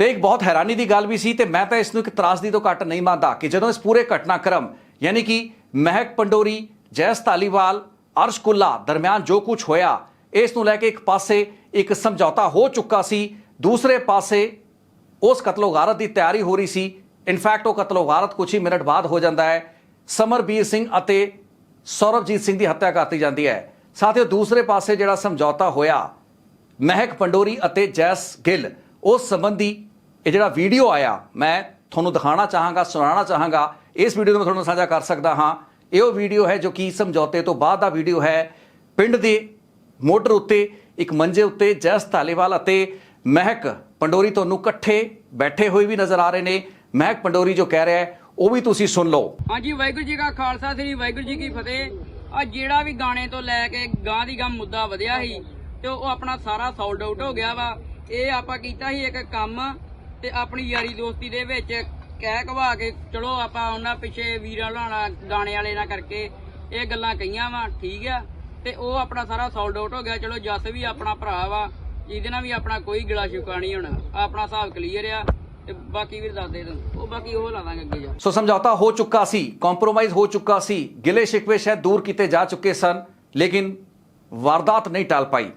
ਤੇ ਇੱਕ ਬਹੁਤ ਹੈਰਾਨੀ ਦੀ ਗੱਲ ਵੀ ਸੀ ਤੇ ਮੈਂ ਤਾਂ ਇਸ ਨੂੰ ਇੱਕ ਤਰਾਸਦੀ ਤੋਂ ਘੱਟ ਨਹੀਂ ਮੰਨਦਾ ਕਿ ਜਦੋਂ ਇਸ ਪੂਰੇ ਘਟਨਾਕ੍ਰਮ, ਯਾਨੀ ਕਿ ਮਹਿਕ ਪੰਡੋਰੀ, ਜੈਸ ਧਾਲੀਵਾਲ, ਅਰਸ਼ ਕੁੱਲਾ ਦਰਮਿਆਨ ਜੋ ਕੁਝ ਹੋਇਆ, ਇਸ ਨੂੰ ਲੈ ਕੇ ਇੱਕ ਪਾਸੇ ਇੱਕ ਸਮਝੌਤਾ ਹੋ ਚੁੱਕਾ ਸੀ, ਦੂਸਰੇ ਪਾਸੇ ਉਸ ਕਤਲੋਗਾਰਤ ਦੀ ਤਿਆਰੀ ਹੋ ਰਹੀ ਸੀ। ਇਨਫੈਕਟ ਉਹ ਕਤਲੋਗਾਰਤ ਕੁਝ ਹੀ ਮਿੰਟ ਬਾਅਦ ਹੋ ਜਾਂਦਾ ਹੈ। ਸਮਰਬੀਰ ਸਿੰਘ ਅਤੇ ਸੌਰਵਜੀਤ ਸਿੰਘ ਦੀ ਹੱਤਿਆ ਕਰਤੀ ਜਾਂਦੀ ਹੈ। ਸਾਥੀਓ, ਦੂਸਰੇ ਪਾਸੇ ਜਿਹੜਾ ਸਮਝੌਤਾ ਹੋਇਆ, ਮਹਿਕ ਪੰਡੋਰੀ ਅਤੇ ਜੈਸ ਗਿੱਲ, ਉਸ ਸੰਬੰਧੀ ਇਹ ਜਿਹੜਾ ਵੀਡੀਓ ਆਇਆ, ਮੈਂ ਤੁਹਾਨੂੰ ਦਿਖਾਉਣਾ ਚਾਹਾਂਗਾ, ਸੁਣਾਉਣਾ ਚਾਹਾਂਗਾ, ਇਸ ਵੀਡੀਓ ਨੂੰ ਮੈਂ ਤੁਹਾਨੂੰ ਸਾਂਝਾ ਕਰ ਸਕਦਾ ਹਾਂ। ਇਹ ਉਹ ਵੀਡੀਓ ਹੈ ਜੋ ਕਿ ਸਮਝੌਤੇ ਤੋਂ ਬਾਅਦ ਦਾ ਵੀਡੀਓ ਹੈ। ਪਿੰਡ ਦੇ ਮੋਟਰ ਉੱਤੇ, ਇੱਕ ਮੰਜੇ ਉੱਤੇ ਜੈਸ ਧਾਲੀਵਾਲ ਅਤੇ ਮਹਿਕ ਪੰਡੋਰੀ ਤੁਹਾਨੂੰ ਇਕੱਠੇ ਬੈਠੇ ਹੋਏ ਵੀ ਨਜ਼ਰ ਆ ਰਹੇ ਨੇ। ਮਹਿਕ ਪੰਡੋਰੀ ਜੋ ਕਹਿ ਰਿਹਾ ਹੈ, ਉਹ ਵੀ ਤੁਸੀਂ ਸੁਣ ਲਓ। ਹਾਂਜੀ, ਵਾਹਿਗੁਰੂ ਜੀ ਕਾ ਖਾਲਸਾ, ਸ੍ਰੀ ਵਾਹਿਗੁਰੂ ਜੀ ਕੀ ਫਤਿਹ। ਆ ਜਿਹੜਾ ਵੀ ਗਾਣੇ ਤੋਂ ਲੈ ਕੇ ਗਾਂ ਦੀ ਗਾਂ ਮੁੱਦਾ ਵਧਿਆ ਸੀ, ਤੇ ਉਹ ਆਪਣਾ ਸਾਰਾ ਸੋਲਡ ਆਊਟ ਹੋ ਗਿਆ ਵਾ। ਇਹ ਆਪਾਂ ਕੀਤਾ ਸੀ ਇੱਕ ਕੰਮ ਤੇ ਆਪਣੀ ਯਾਰੀ ਦੋਸਤੀ ਦੇ ਵਿੱਚ ਕਹਿ ਕਵਾ ਕੇ, ਚਲੋ ਆਪਾਂ ਉਹਨਾਂ ਪਿੱਛੇ ਵੀਰਾਂ ਲਾਣਾ, ਗਾਣੇ ਵਾਲੇ ਨਾਲ ਕਰਕੇ ਇਹ ਗੱਲਾਂ ਕਹੀਆਂ ਵਾ, ਠੀਕ ਆ। ਤੇ ਉਹ ਆਪਣਾ ਸਾਰਾ ਸੋਲਡ ਆਊਟ ਹੋ ਗਿਆ। ਚਲੋ ਜਸ ਵੀ ਆਪਣਾ ਭਰਾ ਵਾ, ਇਹਦੇ ਨਾਲ ਵੀ ਆਪਣਾ ਕੋਈ ਗਿਲਾ ਸ਼ਿਕਵਾ ਨਹੀਂ ਹੋਣਾ। ਆਪਣਾ ਹਿਸਾਬ ਕਲੀਅਰ ਆ, ਤੇ ਬਾਕੀ ਵੀ ਦੱਸ ਦੇ ਤੂੰ ਉਹ ਬਾਕੀ ਉਹ ਲਾ ਦਾਂਗੇ ਅੱਗੇ ਜਾ। ਸੋ ਸਮਝੌਤਾ ਹੋ ਚੁੱਕਾ ਸੀ ਕੰਪਰੋਮਾਈਜ਼ ਹੋ ਚੁੱਕਾ ਸੀ, ਗਿਲੇ ਸ਼ਿਕਵੇ ਸ਼ਾਇਦ ਦੂਰ ਕੀਤੇ ਜਾ ਚੁੱਕੇ ਸਨ, ਲੇਕਿਨ ਵਾਰਦਾਤ ਨਹੀਂ ਟਾਲ ਪਾਈ।